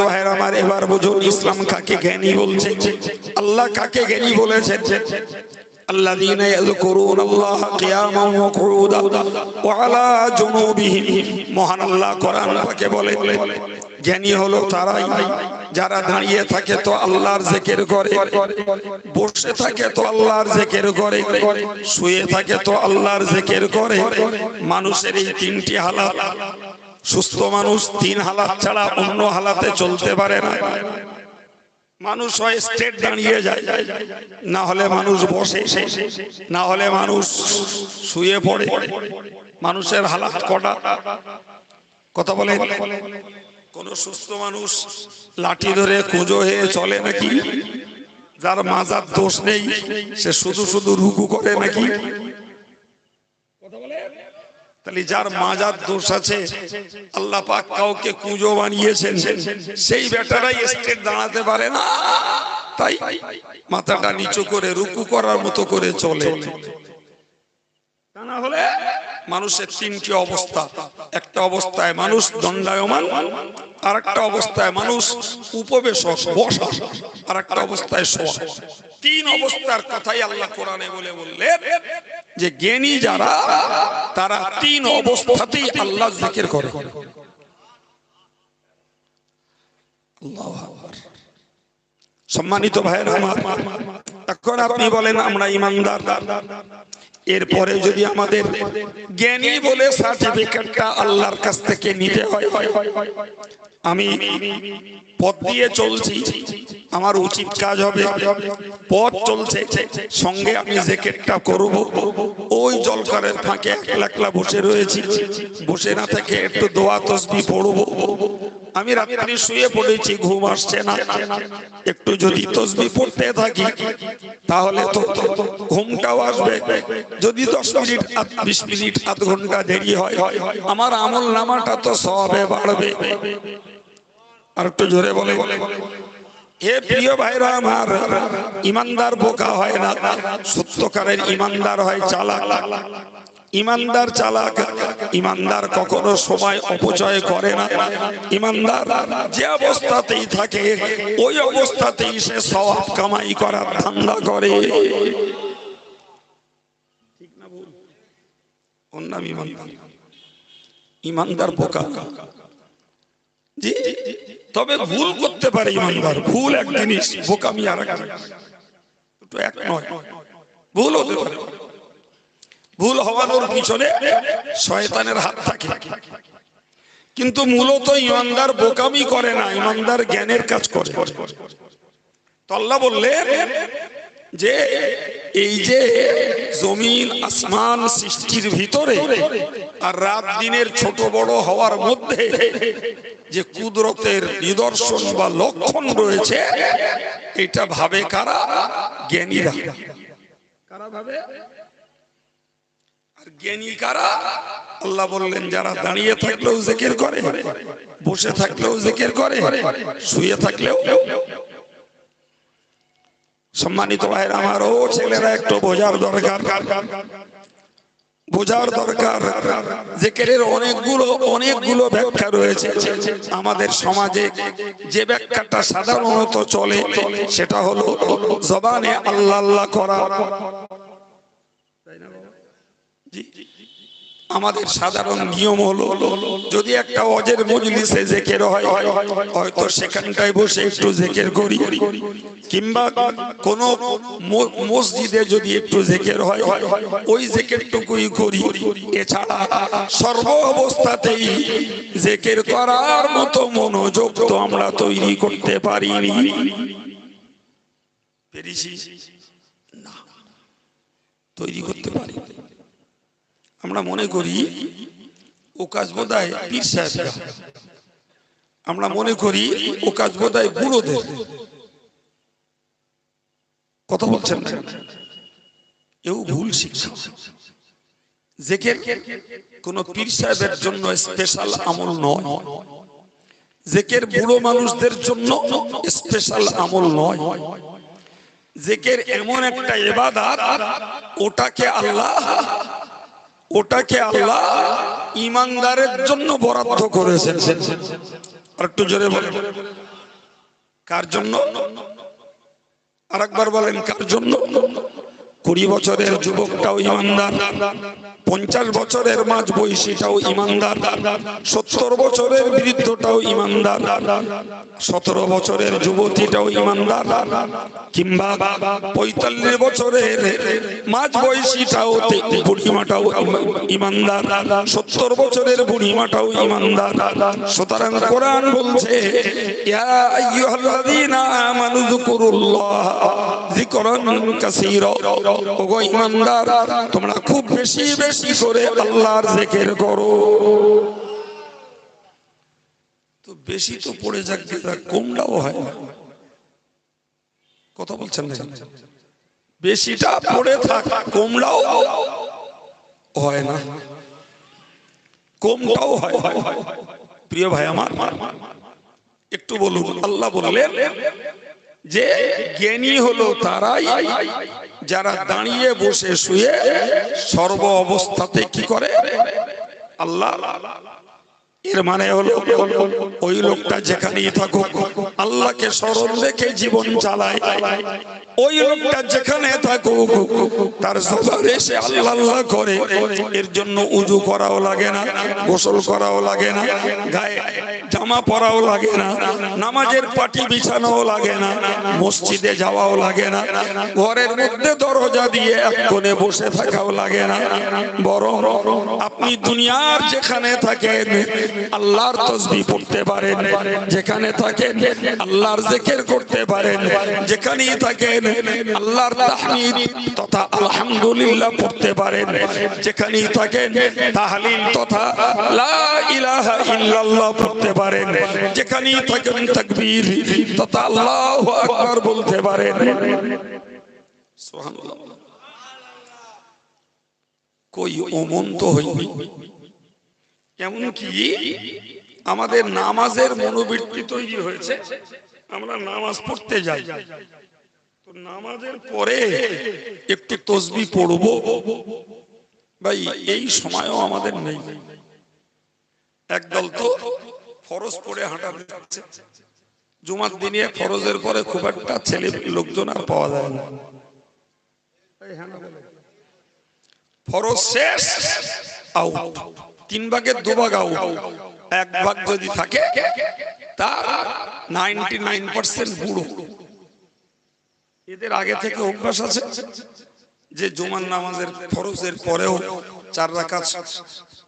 ভাইয়ের আমার এবার বুঝুন ইসলাম কাকে জ্ঞানী বলছে আল্লাহ কাকে জ্ঞানী বলেছেন الذين يذكرون الله قياما وقعودا وعلى جنوبهم মহান আল্লাহ কোরআন পাকে বলে জ্ঞানী হলো তারাই যারা দাঁড়িয়ে থাকে তো আল্লাহর জিকির করে বসে থাকে তো আল্লাহর জিকির করে শুয়ে থাকে তো আল্লাহর জিকির করে মানুষের এই তিনটি হালাত সুস্থ মানুষ তিন হালাত ছাড়া অন্য হালাতে চলতে পারে না। মানুষ হয় স্টেট দাঁড়িয়ে যায়। না হলে মানুষ বসে, না হলে মানুষ শুয়ে পড়ে। মানুষের হালাত কটা? কথা বলে কোন সুস্থ মানুষ লাঠি ধরে কুঁজো হয়ে চলে নাকি? যার মাজার দোষ নেই, সে শুধু শুধু রুকু করে নাকি? তাহলে যার মাজার দোষ আছে, আল্লাহ পাক কাউকে কুঁজো বানিয়েছেন। সেই বেটারাই স্টেট দাঁড়াতে পারে না। তাই মাথাটা নিচু করে রুকু করার মতো করে চলে। মানুষের তিনটি অবস্থা। একটা অবস্থায় মানুষ আর একটা অবস্থায় মানুষ আর একটা অবস্থায় তিন অবস্থার কথাই আল্লাহ কোরআনে বলে বললেন যে জ্ঞানী যারা, তারা তিন অবস্থাতেই আল্লাহ জিকির করে। সম্মানিত ভাইয়ের এখন আপনি বলেন, আমরা ইমানদার। এরপরে যদি আমাদের জ্ঞানী বলে সার্টিফিকেটটা আল্লাহর কাছ থেকে নিতে হয়, আমি পথ দিয়ে চলছি। আমার উচিত কাজ হবে। পথ চলছে, সঙ্গে আমি জ্যাকেটটা করব ওই জলকারের ফাঁকে একলা একলা বসে রয়েছি। বসে না থেকে একটু দোয়া তসবি পড়ব। আমি রাত্রি শুয়ে পড়েছি, ঘুম আসছে না। একটু যদি তসবি পড়তে থাকি, তাহলে তো ঘুমটাও আসবে। যদি দশ মিনিট বিশ মিনিট, আধ ঘণ্টা দেরি হয়, আমার আমল নামাটা তো সবে বাড়বে। আর একটু জোরে বলে বলে। হে প্রিয় ভাইরা আমার, ইমানদার বোকা হয় না। সত্যকারের ইমানদার হয় চালাক। ইমানদার চালাক, ইমানদার কখনো সময় অপচয় করে না। ইমানদার যে অবস্থাতেই থাকে, ওই অবস্থাতেই সে সওয়াব কামাই করার ধান্দা করে। ঠিক না ভুল? নাম ইমানদার? ইমানদার বোকা। তবে ভুল করতে পারে ইমানদার। ভুল এক জিনিস, বোকামি আর এক ভুল হতে পারে। ভুল হওয়ানোর পিছনে শয়তানের হাত থাকে। কিন্তু মূলত ইমানদার বোকামি করে না, ইমানদার জ্ঞানের কাজ করে। তল্লা বললেন যে এই যে জমিন আসমান সৃষ্টির ভিতরে আর রাত দিনের ছোট বড় হওয়ার মধ্যে যে কুদরতের নিদর্শন বা লক্ষণ রয়েছে, এটা ভাবে কারা? জ্ঞানীরা। কারা ভাবে? আর জ্ঞানী কারা? আল্লাহ বললেন, যারা দাঁড়িয়ে থাকলেও জেকের করে, বসে থাকলেও জেকের করে, শুয়ে থাকলেও সম্মানিত ভাইয়ের, আমার ও ছেলেরা একটু বোঝার দরকার। বোঝার দরকার। জেকেরের অনেকগুলো অনেকগুলো ব্যাখ্যা রয়েছে। আমাদের সমাজে যে ব্যাখ্যাটা সাধারণত চলে, সেটা হলো জবানে আল্লাহ আল্লাহ করা। জি। আমাদের সাধারণ নিয়ম হলো, যদি একটা অজের মজলিসে জেকের হয়, হয়তো সেখানটায় বসে একটু জেকের করি। কিংবা কোন মসজিদে যদি একটু জেকের হয়, ওই জেকেরটুকুই করি। এছাড়া সর্ব অবস্থাতেই জেকের করার মতো মনোযোগ তো আমরা তৈরি করতে পারিনি। তৈরি করতে পারি আমরা মনে করি ও কাজ বোধহয় পীর সাহেবরা। আমরা মনে করি ও কাজ বোধহয় বুড়োদের কথা বলছেন না? এও ভুল শিক্ষা। জেকের কোন পীর সাহেবের জন্য স্পেশাল আমল নয়। জেকের বুড়ো মানুষদের জন্য স্পেশাল আমল নয়। জেকের এমন একটা এবাদাত ওটাকে আল্লাহ ওটাকে আল্লাহ ইমানদারের জন্য বরাদ্দ করেছেন। আর একটু জোরে বলেন। কার জন্য? আর একবার বলেন, কার জন্য? কুড়ি বছরের যুবকটাও ইমানদার, পঞ্চাশ বছরের মাঝ বয়সীটাও ইমানদার, সত্তর বছরের বৃদ্ধটাও ইমানদার, সতেরো বছরের যুবতীটাও ইমানদার, কিংবা পঁয়তাল্লিশ বছরের মাঝ বয়সীটাও বুড়িমাটাও ইমা- ইমানদার, সত্তর বছরের বুড়িমাটাও ইমানদার। সুতরাং কোরআন বলছে, ইয়া তোমরা খুব বেশি বেশি করে আল্লাহর জিকির করো। তো বেশি তো পড়ে যাক কমটাও হয়। কথা বলছেন বেশিটা পড়ে থাক, কমটাও হয় না। কমটাও হয়। প্রিয় ভাই আমার, একটু বলুন, আল্লাহ বললেন যে জ্ঞানী হলো তারাই যারা দাঁড়িয়ে বসে শুয়ে সর্ব অবস্থাতে কি করে? আল্লাহ। এর মানে হলো, ওই লোকটা যেখানেই থাকুক, আল্লাহকে স্মরণ রেখে জীবন চালায়। ওই লোকটা যেখানে থাকুক, তার সবার এসে আল্লাহ আল্লাহ করে। এর জন্য উজু করাও লাগে না, গোসল করাও লাগে না, গায়ে জামা পরাও লাগে না, নামাজের পাটি বিছানোও লাগে না, মসজিদে যাওয়াও লাগে না, ঘরের মধ্যে দরজা দিয়ে এক কোণে বসে থাকাও লাগে না। বরং আপনি দুনিয়ার যেখানে থাকেন আল্লাহর তসবি পড়তে পারেন, যেখানে থাকেন আল্লাহর জিকির করতে পারেন, যেখানেই থাকেন আল্লাহর তাহমিদ তথা আলহামদুলিল্লাহ পড়তে পারেন, যেখানেই থাকেন তাহলিল তথা লা ইলাহা ইল্লাল্লাহ পড়তে পারেন, যেখানেই থাকেন তাকবীর তথা আল্লাহু আকবার বলতে পারেন। সুবহানাল্লাহ। কই অমন্ত হইনি এমনকি আমাদের নামাজের মনোবৃত্তি তৈরি হয়েছে? আমরা নামাজ পড়তে যাই। তো নামাজের পরে একটু তসবি পড়ব। ভাই, এই সময়ও আমাদের নেই। একদল তো ফরজ পড়ে হাঁটা যাচ্ছে। জুমার দিনে ফরজের পরে খুব একটা ছেলে লোকজন আর পাওয়া যায় না। ফরজ শেষ আউট তিন ভাগের দু ভাগ আউট এক ভাগ যদি থাকে, তার নাইনটি নাইন পার্সেন্ট বুড়ো। এদের আগে থেকে অভ্যাস আছে যে জুমার নামাজের ফরজের পরেও চার রাকাত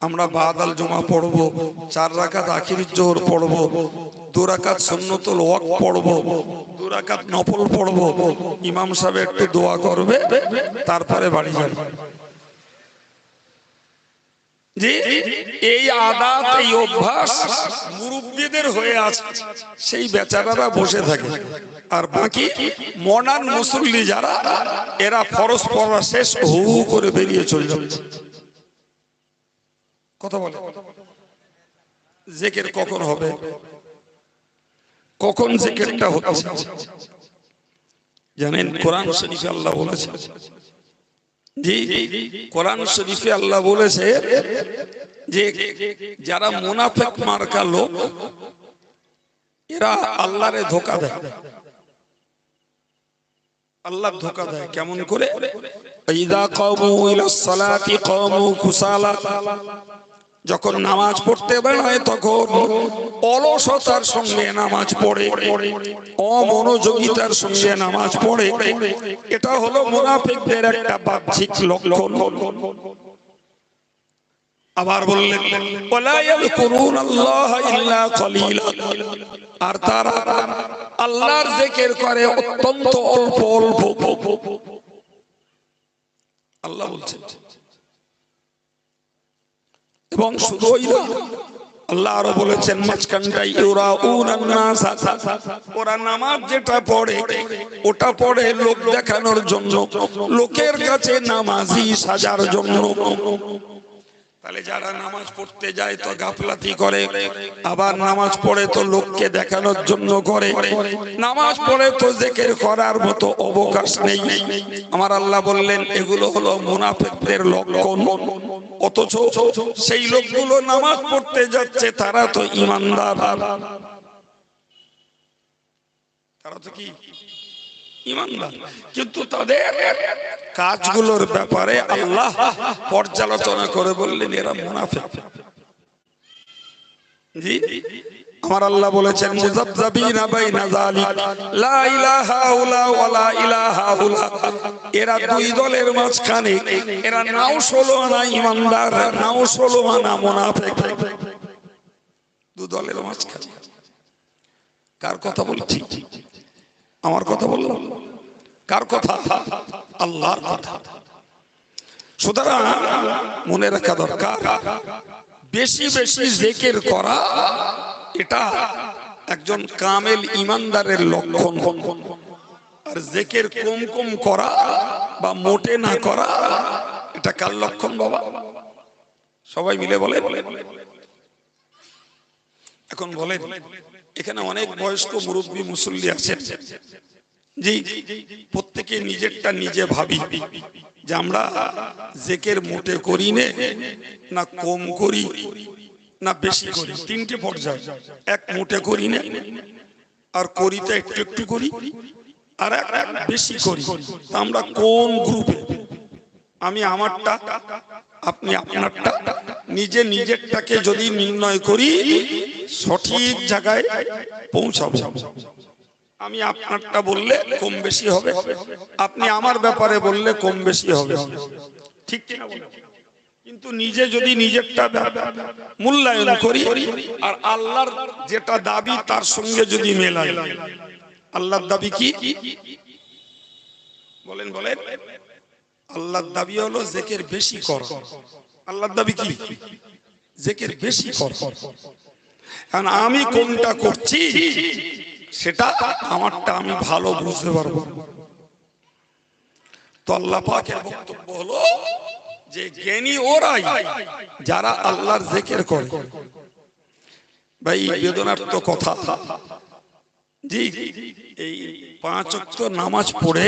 আমরা বাদাল জমা পড়ব, চার রাকাত আখির জোহর পড়ব, দু রাকাত সুন্নতুল ওয়াক পড়ব, দু রাকাত নফল পড়ব। ইমাম সাহেব একটু দোয়া করবে, তারপরে বাড়ি যাবে। যে এই আদাত, এই অভ্যাস মুরব্বীদের হয়ে আছে। সেই বেচারারা বসে থাকে। আর বাকি মডার্ন মুসল্লি যারা, এরা ফরজ পড়া শেষ, হু করে বেরিয়ে চলে যাচ্ছে কথা বলে। জেকের কখন হবে? কখন জেকেরটা হচ্ছে? জানেন, কোরআন শরীফে আল্লাহ বলেছে কোরআন শরীফে আল্লাহ বলেছে যে যারা মুনাফেক মার্কা লোক, এরা আল্লাহরে ধোকা দেয়। আল্লাহ ধোকা দেয় কেমন করে? ইদা কামু ইলা সালাতি কুসালা। যখন নামাজ পড়তে বেড়ায় তখন অলসতার সঙ্গে নামাজ পড়ে, অমনোযোগিতার সঙ্গে নামাজ পড়ে। এটা হলো মুনাফিকদের একটা বাহ্যিক লক্ষণ। আবার বললেন আর তারা আল্লাহর জিকির করে অত্যন্ত অল্প অল্প। আল্লাহ বলছেন এবং শুধু ওই না আল্লাহ আরও বলেছেন মাঝখানটাই ওরা ওরা নামাজ যেটা পড়ে, ওটা পড়ে লোক দেখানোর জন্য, লোকের কাছে নামাজি সাজার জন্য। তাহলে যারা নামাজ পড়তে যায় তো গাফলাতি করে। আবার নামাজ পড়ে তো লোককে দেখানোর জন্য করে। নামাজ পড়ে তো জেকের করার মতো অবকাশ নেই। আমার আল্লাহ বললেন, এগুলো হলো মুনাফেকদের লক্ষণ। অথচ সেই লোকগুলো নামাজ পড়তে যাচ্ছে, তারা তো ইমানদার। তারা তো কি? ইমানদার। কিন্তু তাদের কাজগুলোর ব্যাপারে আল্লাহ পর্যালোচনা করে বললেন এরা মুনাফিক। জি আমার আল্লাহ বলেছেন মুযাবযাবিনা বাইনা যালিক। লা ইলাহা উলা ওয়ালা ইলাহা উলা। এরা দুই দলের মাঝখানে। এরা নাও ষোলো আনা ইমানদার নাও ষোলো আনা মুনাফিক। দু দলের মাঝখানে। কার কথা বলছি? আমার কথা বললাম কার কথা? আল্লাহর কথা। সুতরাং মনে রাখা দরকার, বেশি বেশি জেকের করা, এটা একজন কামেল ইমানদারের লক্ষণ। আর জেকের কম কম করা বা মোটে না করা, এটা কার লক্ষণ বাবা? সবাই মিলে বলে এখন বলেন। এখানে অনেক বয়স্ক মুরব্বী মুসল্লি আছেন। জি, প্রত্যেকে নিজেরটা নিজে ভাবি যে আমরা জেকের মোটে করি নে, না কম করি, না বেশি করি। তিনটে পর্যায়ে। এক মোটে করি না, আর করিতে একটু একটু করি, আর এক বেশি করি। আমরা কোন গ্রুপে? আমি আমারটা আপনি আপনারটা নিজে নিজেরটাকে যদি নির্ণয় করি, সঠিক জায়গায় পৌঁছাবো। আমি আপনারটা বললে কম বেশি হবে। আপনি আমার ব্যাপারে বললে কম বেশি হবে। ঠিক কিনা? কিন্তু নিজে যদি নিজেরটা মূল্যায়ন করি, আর আল্লাহর যেটা দাবি তার সঙ্গে যদি মেলাই। আল্লাহর দাবি কি? বলেন বলেন। আল্লাহর দাবি হলো জেকের বেশি কর। আল্লাহর দাবি কি? জেকের বেশি কর। কারণ আমি কোনটা করছি, সেটা আমারটা আমি ভালো বুঝতে পারব। তো আল্লাহ পাকের বক্তব্য হলো যে জ্ঞানী ওরাই, যারা আল্লাহর জেকের করে। ভাই বেদনার কথা। জি, এই পাঁচ নামাজ পড়ে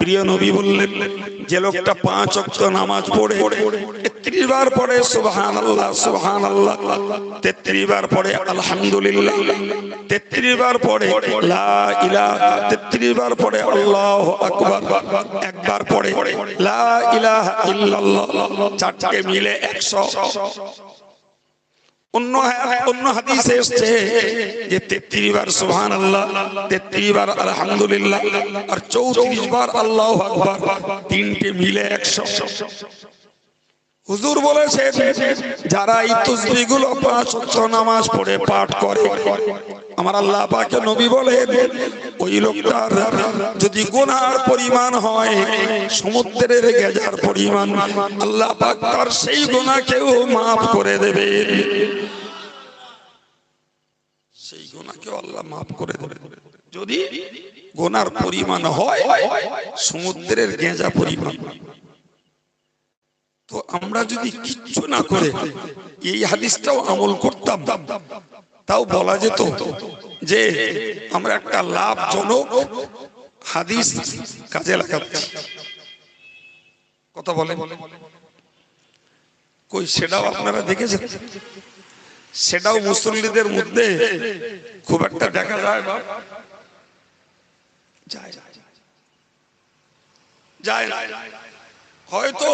প্রিয় নবী বললেন, যে লোকটা পাঁচ ওয়াক্ত নামাজ পড়ে 33 বার 33 বার পড়ে, আলহামদুলিল্লাহ 33 বার পড়ে, লা ইলাহা 33 বার পড়ে, আল্লাহু একবার পড়ে, লা ইলাহা ইল্লাল্লাহ, চারটে মিলে 100 অন্য অন্য হাদিসে এসছে যে 33 বার 33 বার আলহামদুলিল্লাহ আর 34 বার আল্লাহ আকবার তিনটে মিলে 100 হুজুর বলেছে যারা এই তসবিহগুলো পাঁচ নামাজ পড়ে পাঠ করে আমার আল্লাহ পাকে নবী বলে ওই লোকটার যদি গুনার পরিমাণ হয়, সমুদ্রের গেজার পরিমাণ, আল্লাহ পাক তার সেই গুনাহকেও maaf করে দেবে। সেই গুনাহকেও আল্লাহ maaf করে দেবে। যদি গোনার পরিমাণ হয়, সমুদ্রের গেঁজা পরিমাণ। তো আমরা যদি কিচ্ছু না করে এই হাদিসটাও আমল করতাম তাও বলা যেত যে আমরা একটা লাভজনক হাদিস কাজে লাগাচ্ছি। কথা বলে কই, সেটাও আপনারা দেখেছেন? সেটাও মুসল্লিদের মধ্যে খুব একটা দেখা যায় বা যায় যায় হয়তো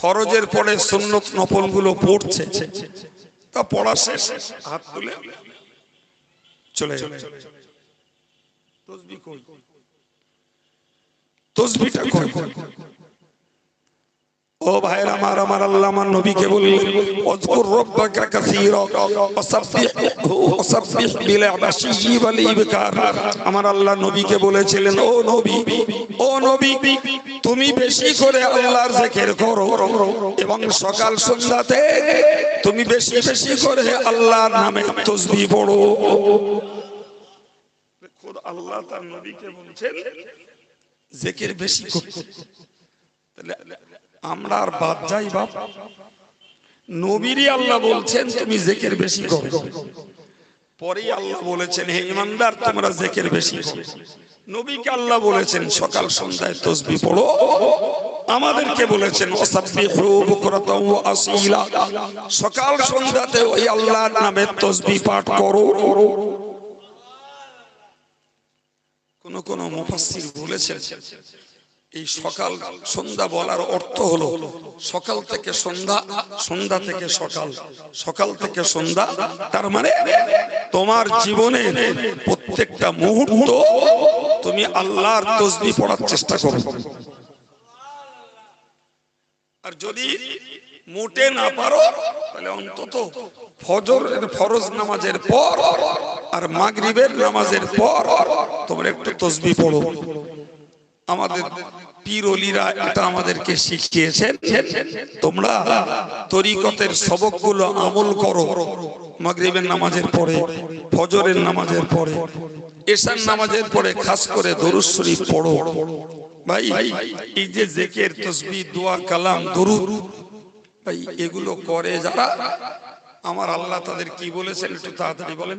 ফরজের পরে সুন্নত নফলগুলো পড়ছে। তা পড়া শেষ হাত তুলে চলে তসবি কই? তসবিটা কই? ও ভাইরা আমার আমার আল্লাহ আমার নবীকে বললেন ওয়াজকুর রাব্বাকা কাসীরা ওয়াসাব্বিহু ওয়াসাব্বিহ বিল আশিয়্যি ওয়াল ইবকার। আমার আল্লাহ নবীকে বলেছিলেন, ও নবী ও নবী, তুমি বেশি করে আল্লাহর জিকির করো এবং সকাল সন্ধ্যাতে তুমি বেশি বেশি করে আল্লাহর নামে তাসবিহ পড়ো। খোদা আল্লাহ তার নবীকে বলছেন, জেকের বেশি করতে। তাহলে আমরা আর বাদ যাই বাপ। নবীরই আল্লাহ বলছেন, তুমি জেকের বেশি করো। পরেই আল্লাহ বলেছেন, হে ইমানদার, তোমরা জেকের বেশি নবীকে আল্লাহ বলেছেন, সকাল সন্ধ্যায় তসবি পড়ো। আমাদেরকে বলেছেন সকাল সন্ধ্যাতে ওই আল্লাহর নামে তসবি পাঠ করো। কোন কোন মুফাসসির বলেছেন এই সকাল সন্ধ্যা বলার অর্থ হলো সকাল থেকে সন্ধ্যা সন্ধ্যা থেকে সকাল। সকাল থেকে সন্ধ্যা, তার মানে তোমার জীবনে প্রত্যেকটা মুহূর্ত তুমি আল্লাহর তসবি পড়ার চেষ্টা করো। আর যদি মোটে না পারো, তাহলে অন্তত ফজরের ফরজ নামাজের পর আর মাগরিবের নামাজের পর তোমরা একটু তসবি পড়ো। আমাদের পীর অলিরা এটা আমাদেরকে শিখিয়েছেন, তোমরা তরিকতের সবকগুলো আমল করো, মাগরিবের নামাজের পরে, ফজরের নামাজের পরে, এশার নামাজের পরে খাস করে দরুদ শরীফ পড়ো। ভাই, এই যে জেকের তসবি দোয়া, কালাম, দরুদ, ভাই, এগুলো করে যারা, আমার আল্লাহ তাদের কি বলেছেন একটু তাড়াতাড়ি বলেন।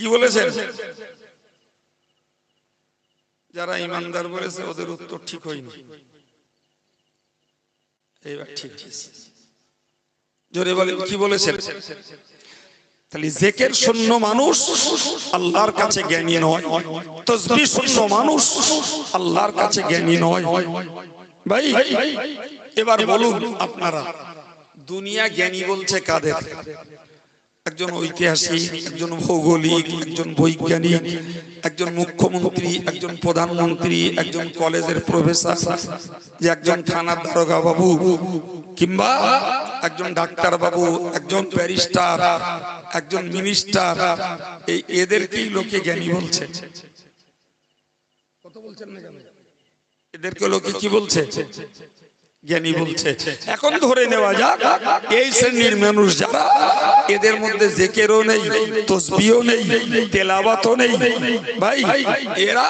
কি বলেছেন? যারা ইমানদার বলেছে, ওদের উত্তর ঠিক হয়নি। এইবার ঠিক জোরে বলেন, কি বলেছেন? তাহলে জেকের শূন্য মানুষ আল্লাহর কাছে জ্ঞানী নয় তসবি শূন্য মানুষ আল্লাহর কাছে জ্ঞানী নয়। ভাই, এবার বলুন আপনারা, দুনিয়া জ্ঞানী বলছে কাদের? একজন ঐতিহাসিক, একজন ভৌগোলিক, একজন বৈজ্ঞানিক, একজন মুখ্যমন্ত্রী, একজন প্রধানমন্ত্রী, একজন কলেজের প্রফেসর, যে একজন থানার দারোগা বাবু কিংবা একজন ডাক্তার বাবু একজন ব্যারিস্টার, একজন মিনিস্টার, এই এদেরকেই লোকে জ্ঞানী বলছে। কত বলছেন না এদেরকে লোকে কি বলছে? জ্ঞানী বলছে এখন ধরে নেওয়া যাক এই শ্রেণির মানুষ যারা এদের মধ্যে জেকেরও নেই তসবিও নেই তেলাবাতও নেই ভাই এরা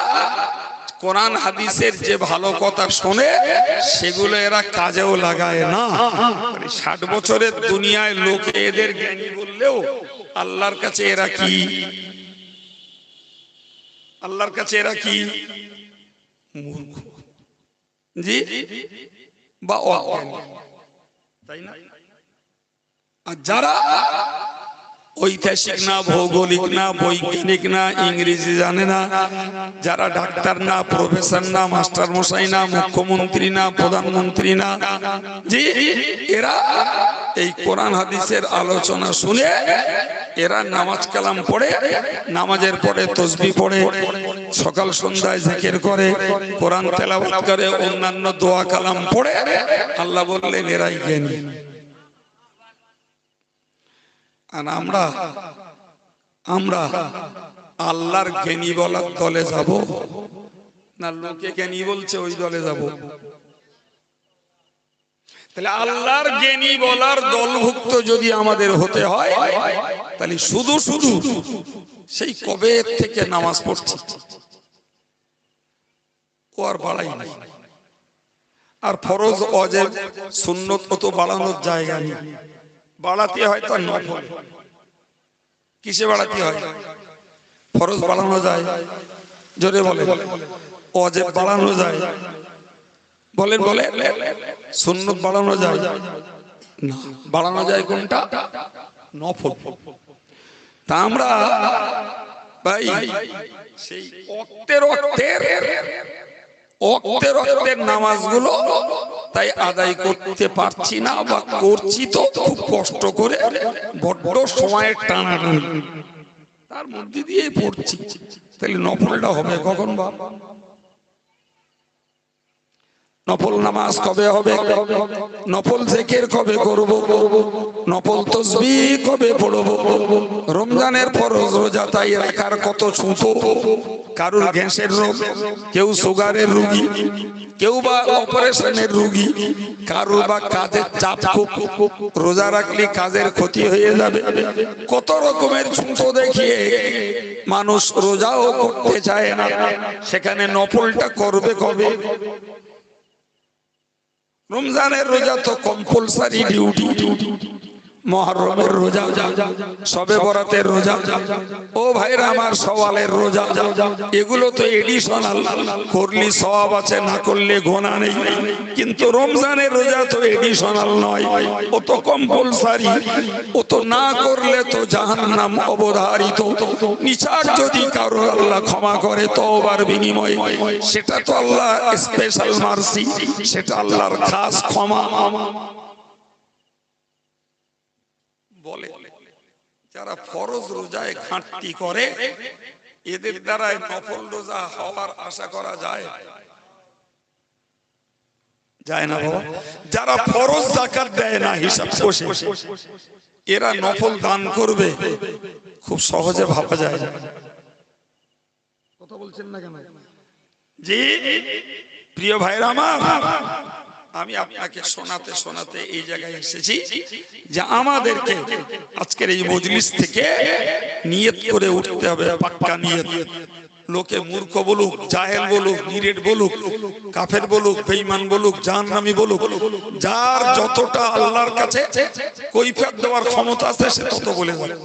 কোরআন হাদিসের যে ভালো কথা শোনে সেগুলো এরা কাজেও লাগায় না। মানে ষাট বছরের দুনিয়ায় লোকে এদের জ্ঞানী বললেও আল্লাহর কাছে এরা কি? আল্লাহর কাছে এরা কি? মূর্খ। জি? বা অজ্ঞানী তাই না? আর যারা ঐতিহাসিক না ভৌগোলিক না বৈজ্ঞানিক না ইংরেজি জানে না যারা ডাক্তার না প্রফেসর না মাস্টার মশাই না মুখ্যমন্ত্রী না প্রধানমন্ত্রী না জি এরা এই কোরআন হাদিসের আলোচনা শুনে এরা নামাজ কালাম পড়ে নামাজের পরে তসবি পড়ে সকাল সন্ধ্যায় জিকির করে, কোরআন তেলাওয়াত করে, অন্যান্য দোয়া কালাম পড়ে। আল্লাহ বললেন, এরাই জ্ঞানী। আর আমরা আমরা আল্লাহর জ্ঞানী বলার দলে যাব। না, লোকে জ্ঞানী বলছে, ওই দলে যাব। তাহলে আল্লাহর জ্ঞানী বলার দলভুক্ত যদি আমাদের হতে হয়, তাহলে শুধু শুধু সেই কবে থেকে নামাজ পড়ছি। আর ফরজ, অজেব, সুন্নত অত বাড়ানোর জায়গা নেই। বাড়াতে হয় তার নফল। কিসে বাড়াতে হয়? ফরজ বাড়ানো যায়? জোরে বলে অজেব বাড়ানো যায়? বলেন বলে সুন্নত বাড়ানো যায়? না। বাড়ানো যায় কোনটা? নফল। তা আমরা ভাই, সেই অক্তের অক্তের অক্তের অক্তের নামাজগুলো তাই আদায় করতে পারছি না বা করছি তো, খুব কষ্ট করে, বড্ড সময়ের টানা তার মধ্যে দিয়ে পড়ছি। তাহলে নফলটা হবে কখন বা? নফল নামাজ কবে হবে? নফল জেকের কবে করব? নফল তসবি কবে পড়ব? রমজানের ফরজ রোজা তাই রাখার কত ছুতো কারুর গ্যাসের রোগ? কেউ সুগারের রোগী? কেউ বা অপারেশনের রোগী? কারুর বা কাজের চাপ রোজা রাখলে কাজের ক্ষতি হয়ে যাবে। কত রকমের ছুতো দেখিয়ে মানুষ রোজাও করতে চায় না। সেখানে নফলটা করবে কবে? রমজানের রোজা তো কম্পালসারি ডিউটি মহরমের রোজা, সবে বরাতের রোজা। ও ভাইরা আমার সওয়ালের রোজা। এগুলো তো এডিশনাল করলি সওয়াব আছে, না করলে গোনা নেই। কিন্তু রমজানের রোজা তো এডিশনাল নয়। ও তো কম্পালসারি ও তো না করলে তো জাহান্নাম অবধারিত। নিচার যদি কারও আল্লাহ ক্ষমা করে তওবার বিনিময়ে, সেটা তো আল্লাহ স্পেশাল মার্সি সেটা আল্লাহর খাস ক্ষমা। বলে যারা ফরজ রোজায় ঘাটতি করে এদের দ্বারা নফল রোজা হওয়ার আশা করা যায়। যায় না বাবা? যারা ফরজ জাকাত দেয় না হিসাব বসে এরা নফল দান করবে। খুব সহজে ভাবা যায়। কথা বলছেন না কেন? জি প্রিয় ভাইরা আমার আমি আপনাকে শোনাতে শোনাতে এই জায়গায় এসেছি যে আমাদেরকে আজকের এই মজলিস থেকে নিয়ত করে উঠতে হবে, পাক্কা নিয়ত। লোকে মূর্খ বলুক, জাহেল বলুক, নিরেট বলুক, কাফের বলুক, বেঈমান বলুক, জাহান্নামী বলুক, যার যতটা আল্লাহর কাছে কৈফিয়ত দেওয়ার ক্ষমতা আছে সে তত বলে যাবে।